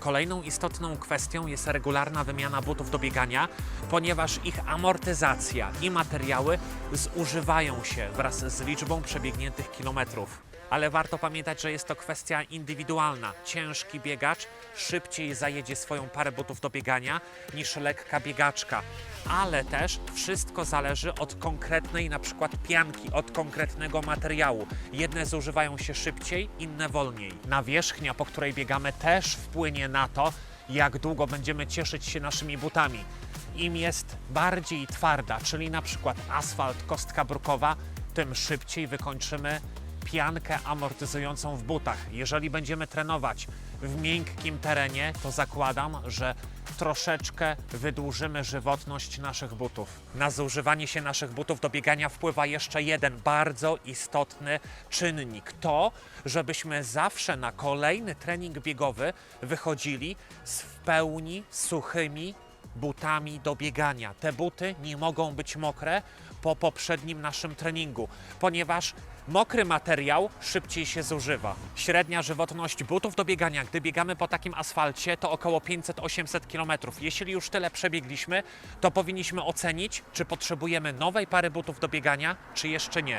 Kolejną istotną kwestią jest regularna wymiana butów do biegania, ponieważ ich amortyzacja i materiały zużywają się wraz z liczbą przebiegniętych kilometrów. Ale warto pamiętać, że jest to kwestia indywidualna. Ciężki biegacz szybciej zajedzie swoją parę butów do biegania niż lekka biegaczka. Ale też wszystko zależy od konkretnej na przykład pianki, od konkretnego materiału. Jedne zużywają się szybciej, inne wolniej. Nawierzchnia, po której biegamy też wpłynie na to, jak długo będziemy cieszyć się naszymi butami. Im jest bardziej twarda, czyli na przykład asfalt, kostka brukowa, tym szybciej wykończymy piankę amortyzującą w butach. Jeżeli będziemy trenować w miękkim terenie, to zakładam, że troszeczkę wydłużymy żywotność naszych butów. Na zużywanie się naszych butów do biegania wpływa jeszcze jeden bardzo istotny czynnik. To, żebyśmy zawsze na kolejny trening biegowy wychodzili z w pełni suchymi butami do biegania. Te buty nie mogą być mokre po poprzednim naszym treningu, ponieważ mokry materiał szybciej się zużywa. Średnia żywotność butów do biegania, gdy biegamy po takim asfalcie, to około 500-800 km. Jeśli już tyle przebiegliśmy, to powinniśmy ocenić, czy potrzebujemy nowej pary butów do biegania, czy jeszcze nie.